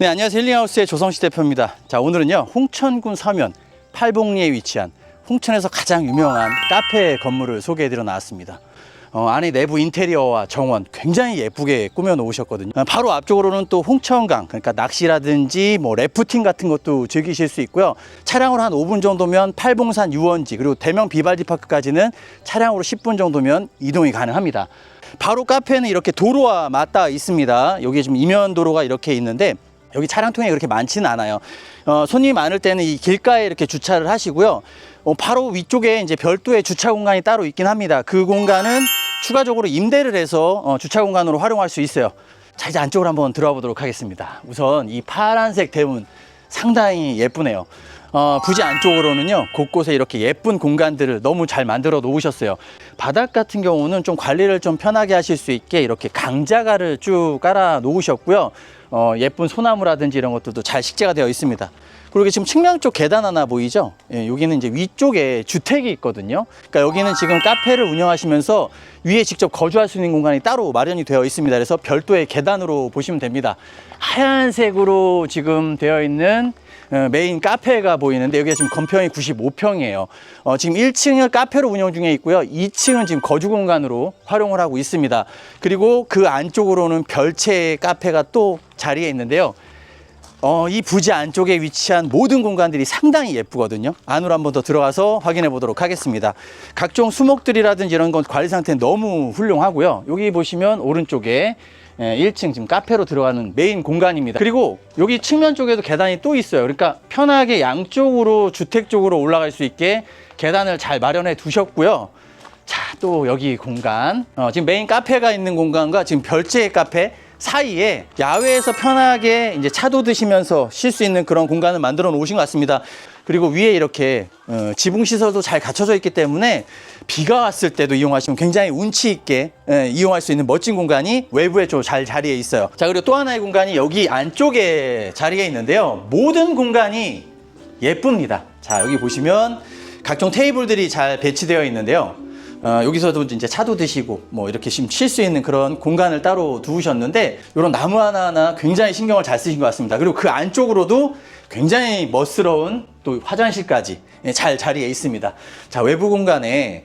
네, 안녕하세요. 힐링하우스의 조성시 대표입니다. 자, 오늘은요, 홍천군 서면 팔봉리에 위치한 홍천에서 가장 유명한 카페 건물을 소개해드려 나왔습니다. 어, 안에 내부 인테리어와 정원 굉장히 예쁘게 꾸며 놓으셨거든요. 어, 바로 앞쪽으로는 또 홍천강, 그러니까 낚시라든지 뭐 래프팅 같은 것도 즐기실 수 있고요. 차량으로 한 5분 정도면 팔봉산 유원지 그리고 대명 비발디 파크까지는 차량으로 10분 정도면 이동이 가능합니다. 바로 카페는 이렇게 도로와 맞닿아 있습니다. 여기 지금 이면 도로가 이렇게 있는데 여기 차량 통행이 그렇게 많지는 않아요. 어, 손님이 많을 때는 이 길가에 이렇게 주차를 하시고요. 어, 바로 위쪽에 이제 별도의 주차 공간이 따로 있긴 합니다. 그 공간은 추가적으로 임대를 해서 어, 주차 공간으로 활용할 수 있어요. 자, 이제 안쪽으로 한번 들어가 보도록 하겠습니다. 우선 이 파란색 대문 상당히 예쁘네요. 어, 부지 안쪽으로는요, 곳곳에 이렇게 예쁜 공간들을 너무 잘 만들어 놓으셨어요. 바닥 같은 경우는 좀 관리를 좀 편하게 하실 수 있게 이렇게 강자갈을 쭉 깔아 놓으셨고요. 어, 예쁜 소나무라든지 이런 것들도 잘 식재가 되어 있습니다. 그리고 지금 측면 쪽 계단 하나 보이죠? 예, 여기는 이제 위쪽에 주택이 있거든요. 그러니까 여기는 지금 카페를 운영하시면서 위에 직접 거주할 수 있는 공간이 따로 마련이 되어 있습니다. 그래서 별도의 계단으로 보시면 됩니다. 하얀색으로 지금 되어 있는 어, 메인 카페가 보이는데 여기가 지금 건평이 95평이에요. 어, 지금 1층을 카페로 운영 중에 있고요. 2층은 지금 거주 공간으로 활용을 하고 있습니다. 그리고 그 안쪽으로는 별채 카페가 또 자리에 있는데요. 어, 이 부지 안쪽에 위치한 모든 공간들이 상당히 예쁘거든요. 안으로 한번 더 들어가서 확인해 보도록 하겠습니다. 각종 수목들이라든지 이런 건 관리 상태는 너무 훌륭하고요. 여기 보시면 오른쪽에 예, 1층 지금 카페로 들어가는 메인 공간입니다. 그리고 여기 측면 쪽에도 계단이 또 있어요. 그러니까 편하게 양쪽으로 주택 쪽으로 올라갈 수 있게 계단을 잘 마련해 두셨고요. 자, 또 여기 공간. 어, 지금 메인 카페가 있는 공간과 지금 별채 카페 사이에 야외에서 편하게 이제 차도 드시면서 쉴 수 있는 그런 공간을 만들어 놓으신 것 같습니다. 그리고 위에 이렇게 어, 지붕 시설도 잘 갖춰져 있기 때문에 비가 왔을 때도 이용하시면 굉장히 운치 있게 예, 이용할 수 있는 멋진 공간이 외부에 좀 잘 자리에 있어요. 자 그리고 또 하나의 공간이 여기 안쪽에 자리에 있는데요. 모든 공간이 예쁩니다. 자 여기 보시면 각종 테이블들이 잘 배치되어 있는데요. 어, 여기서도 이제 차도 드시고 뭐 이렇게 쉴수 있는 그런 공간을 따로 두셨는데 이런 나무 하나하나 굉장히 신경을 잘 쓰신 것 같습니다. 그리고 그 안쪽으로도 굉장히 멋스러운 또 화장실까지 예, 잘 자리에 있습니다. 자 외부 공간에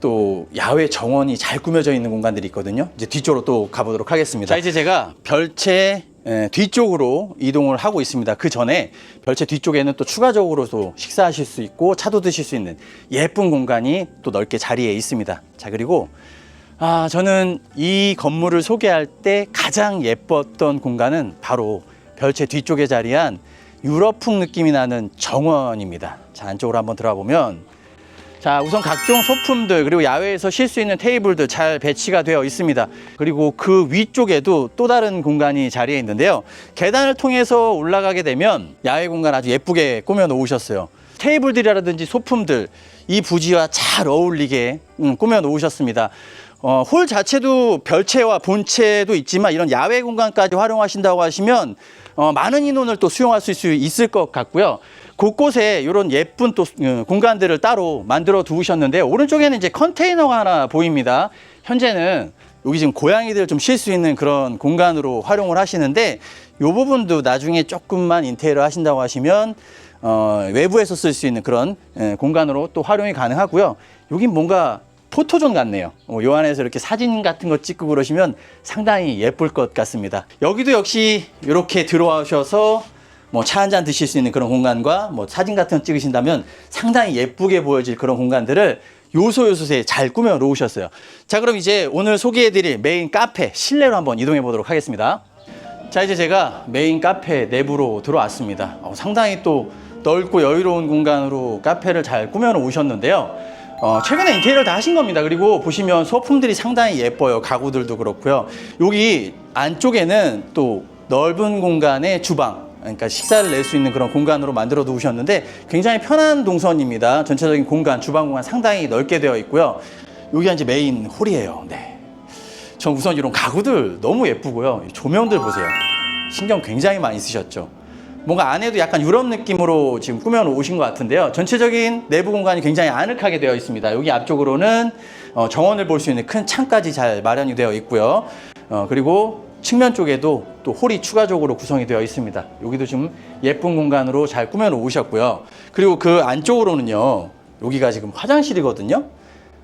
또 야외 정원이 잘 꾸며져 있는 공간들이 있거든요. 이제 뒤쪽으로 또 가보도록 하겠습니다. 자 이제 제가 별채 예, 뒤쪽으로 이동을 하고 있습니다. 그 전에 별채 뒤쪽에는 또 추가적으로도 식사하실 수 있고 차도 드실 수 있는 예쁜 공간이 또 넓게 자리에 있습니다. 자 그리고 아 저는 이 건물을 소개할 때 가장 예뻤던 공간은 바로 별채 뒤쪽에 자리한 유럽풍 느낌이 나는 정원입니다. 자 안쪽으로 한번 들어가 보면 자, 우선 각종 소품들 그리고 야외에서 쉴 수 있는 테이블들 잘 배치가 되어 있습니다. 그리고 그 위쪽에도 또 다른 공간이 자리에 있는데요. 계단을 통해서 올라가게 되면 야외 공간 아주 예쁘게 꾸며 놓으셨어요. 테이블들이라든지 소품들 이 부지와 잘 어울리게 음, 꾸며 놓으셨습니다. 어, 홀 자체도 별채와 본채도 있지만 이런 야외 공간까지 활용하신다고 하시면 어, 많은 인원을 또 수용할 수 있- 있을 것 같고요. 곳곳에 이런 예쁜 또 어, 공간들을 따로 만들어 두셨는데 오른쪽에는 이제 컨테이너가 하나 보입니다. 현재는 여기 지금 고양이들 좀 쉴 수 있는 그런 공간으로 활용을 하시는데 이 부분도 나중에 조금만 인테리어 하신다고 하시면 어, 외부에서 쓸 수 있는 그런 예, 공간으로 또 활용이 가능하고요. 여긴 뭔가 포토존 같네요. 어, 요 안에서 이렇게 사진 같은 거 찍고 그러시면 상당히 예쁠 것 같습니다. 여기도 역시 이렇게 들어와셔서 뭐 차 한 잔 드실 수 있는 그런 공간과 뭐 사진 같은 거 찍으신다면 상당히 예쁘게 보여질 그런 공간들을 요소 요소에 잘 꾸며 놓으셨어요. 자, 그럼 이제 오늘 소개해드릴 메인 카페 실내로 한번 이동해 보도록 하겠습니다. 자, 이제 제가 메인 카페 내부로 들어왔습니다. 어, 상당히 또 넓고 여유로운 공간으로 카페를 잘 꾸며 놓으셨는데요. 어, 최근에 인테리어를 다 하신 겁니다. 그리고 보시면 소품들이 상당히 예뻐요. 가구들도 그렇고요. 여기 안쪽에는 또 넓은 공간의 주방, 그러니까 식사를 낼 수 있는 그런 공간으로 만들어 두셨는데 굉장히 편한 동선입니다. 전체적인 공간, 주방 공간 상당히 넓게 되어 있고요. 여기가 이제 메인 홀이에요. 네. 전 우선 이런 가구들 너무 예쁘고요. 이 조명들 보세요. 신경 굉장히 많이 쓰셨죠. 뭔가 안에도 약간 유럽 느낌으로 지금 꾸며 놓으신 것 같은데요. 전체적인 내부 공간이 굉장히 아늑하게 되어 있습니다. 여기 앞쪽으로는 어, 정원을 볼 수 있는 큰 창까지 잘 마련이 되어 있고요. 어, 그리고 측면 쪽에도 또 홀이 추가적으로 구성이 되어 있습니다. 여기도 좀 예쁜 공간으로 잘 꾸며 놓으셨고요. 그리고 그 안쪽으로는요. 여기가 지금 화장실이거든요.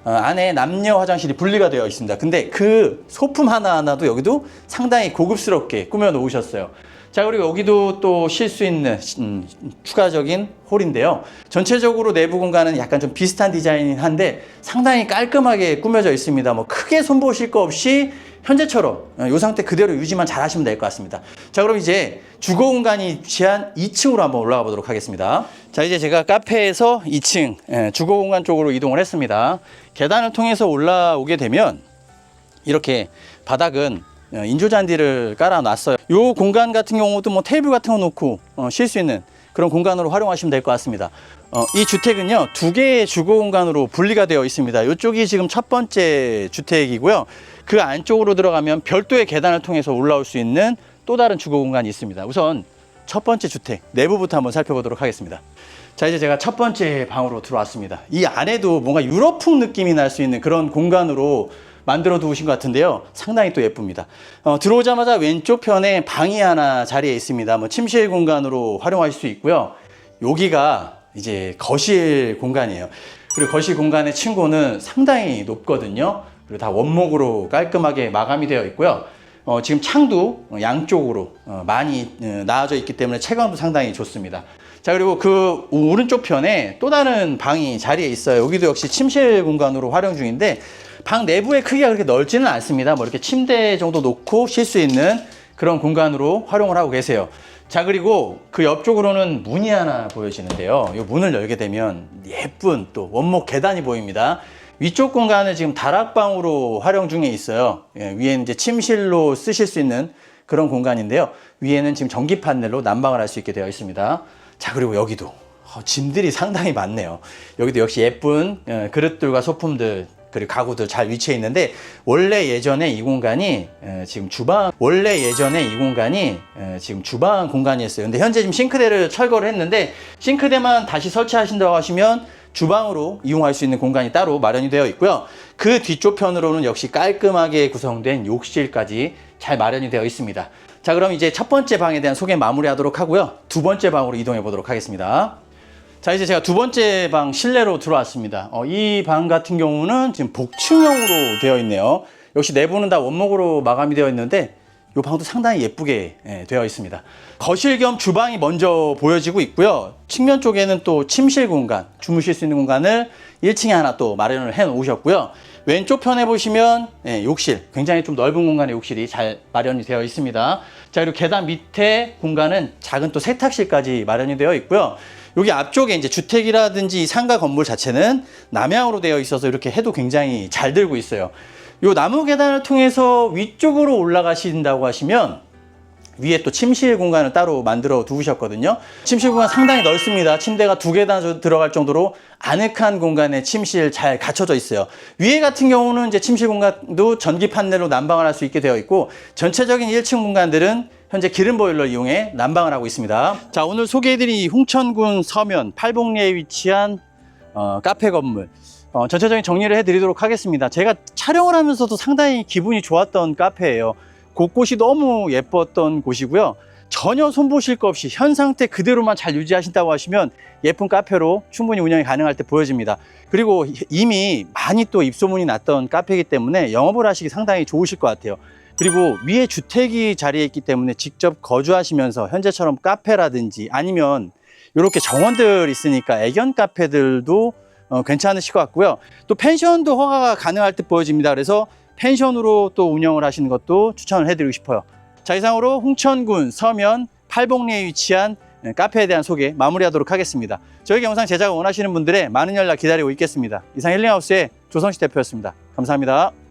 어, 안에 남녀 화장실이 분리가 되어 있습니다. 근데 그 소품 하나하나도 여기도 상당히 고급스럽게 꾸며 놓으셨어요. 자, 그리고 여기도 또 쉴 수 있는 음, 추가적인 홀인데요. 전체적으로 내부 공간은 약간 좀 비슷한 디자인이긴 한데 상당히 깔끔하게 꾸며져 있습니다. 뭐 크게 손보실 거 없이 현재처럼 어, 이 상태 그대로 유지만 잘 하시면 될 것 같습니다. 자, 그럼 이제 주거 공간이 위치한 2층으로 한번 올라가 보도록 하겠습니다. 자, 이제 제가 카페에서 2층 예, 주거 공간 쪽으로 이동을 했습니다. 계단을 통해서 올라오게 되면 이렇게 바닥은 어, 인조 잔디를 깔아놨어요. 이 공간 같은 경우도 뭐 테이블 같은 거 놓고 어, 쉴 수 있는 그런 공간으로 활용하시면 될 것 같습니다. 어, 이 주택은요 두 개의 주거 공간으로 분리가 되어 있습니다. 이쪽이 지금 첫 번째 주택이고요. 그 안쪽으로 들어가면 별도의 계단을 통해서 올라올 수 있는 또 다른 주거 공간이 있습니다. 우선 첫 번째 주택 내부부터 한번 살펴보도록 하겠습니다. 자 이제 제가 첫 번째 방으로 들어왔습니다. 이 안에도 뭔가 유럽풍 느낌이 날 수 있는 그런 공간으로 만들어 두신 것 같은데요. 상당히 또 예쁩니다. 어, 들어오자마자 왼쪽 편에 방이 하나 자리에 있습니다. 뭐 침실 공간으로 활용하실 수 있고요. 여기가 이제 거실 공간이에요. 그리고 거실 공간의 층고는 상당히 높거든요. 그리고 다 원목으로 깔끔하게 마감이 되어 있고요. 어, 지금 창도 양쪽으로 어, 많이 어, 나와져 있기 때문에 채광도 상당히 좋습니다. 자 그리고 그 오른쪽 편에 또 다른 방이 자리에 있어요. 여기도 역시 침실 공간으로 활용 중인데 방 내부의 크기가 그렇게 넓지는 않습니다. 뭐 이렇게 침대 정도 놓고 쉴 수 있는 그런 공간으로 활용을 하고 계세요. 자 그리고 그 옆쪽으로는 문이 하나 보여지는데요. 이 문을 열게 되면 예쁜 또 원목 계단이 보입니다. 위쪽 공간을 지금 다락방으로 활용 중에 있어요. 예, 위에는 이제 침실로 쓰실 수 있는 그런 공간인데요. 위에는 지금 전기 판넬로 난방을 할 수 있게 되어 있습니다. 자 그리고 여기도 어, 짐들이 상당히 많네요. 여기도 역시 예쁜 어, 그릇들과 소품들 그리고 가구들 잘 위치해 있는데 원래 예전에 이 공간이 에, 지금 주방 원래 예전에 이 공간이 에, 지금 주방 공간이었어요. 근데 현재 지금 싱크대를 철거를 했는데 싱크대만 다시 설치하신다고 하시면 주방으로 이용할 수 있는 공간이 따로 마련이 되어 있고요. 그 뒤쪽 편으로는 역시 깔끔하게 구성된 욕실까지 잘 마련이 되어 있습니다. 자, 그럼 이제 첫 번째 방에 대한 소개 마무리하도록 하고요. 두 번째 방으로 이동해 보도록 하겠습니다. 자 이제 제가 두 번째 방 실내로 들어왔습니다. 어, 이 방 같은 경우는 지금 복층형으로 되어 있네요. 역시 내부는 다 원목으로 마감이 되어 있는데 이 방도 상당히 예쁘게 예, 되어 있습니다. 거실 겸 주방이 먼저 보여지고 있고요. 측면 쪽에는 또 침실 공간, 주무실 수 있는 공간을 1층에 하나 또 마련을 해 놓으셨고요. 왼쪽 편에 보시면 예, 욕실, 굉장히 좀 넓은 공간의 욕실이 잘 마련이 되어 있습니다. 자 그리고 계단 밑에 공간은 작은 또 세탁실까지 마련이 되어 있고요. 여기 앞쪽에 이제 주택이라든지 이 상가 건물 자체는 남향으로 되어 있어서 이렇게 해도 굉장히 잘 들고 있어요. 요 나무 계단을 통해서 위쪽으로 올라가신다고 하시면 위에 또 침실 공간을 따로 만들어 두셨거든요. 침실 공간 상당히 넓습니다. 침대가 두 계단 들어갈 정도로 아늑한 공간에 침실 잘 갖춰져 있어요. 위에 같은 경우는 이제 침실 공간도 전기 판넬로 난방을 할 수 있게 되어 있고 전체적인 1층 공간들은 현재 기름 보일러를 이용해 난방을 하고 있습니다. 자, 오늘 소개해드린 이 홍천군 서면 팔봉리에 위치한 어, 카페 건물 어, 전체적인 정리를 해드리도록 하겠습니다. 제가 촬영을 하면서도 상당히 기분이 좋았던 카페예요. 곳곳이 너무 예뻤던 곳이고요. 전혀 손보실 거 없이 현 상태 그대로만 잘 유지하신다고 하시면 예쁜 카페로 충분히 운영이 가능할 때 보여집니다. 그리고 이미 많이 또 입소문이 났던 카페이기 때문에 영업을 하시기 상당히 좋으실 것 같아요. 그리고 위에 주택이 자리에 있기 때문에 직접 거주하시면서 현재처럼 카페라든지 아니면 이렇게 정원들 있으니까 애견 카페들도 어, 괜찮으실 것 같고요. 또 펜션도 허가가 가능할 때 보여집니다. 그래서 펜션으로 또 운영을 하시는 것도 추천을 해드리고 싶어요. 자 이상으로 홍천군 서면 팔봉리에 위치한 예, 카페에 대한 소개 마무리하도록 하겠습니다. 저희 영상 제작을 원하시는 분들의 많은 연락 기다리고 있겠습니다. 이상 힐링하우스의 조성식 대표였습니다. 감사합니다.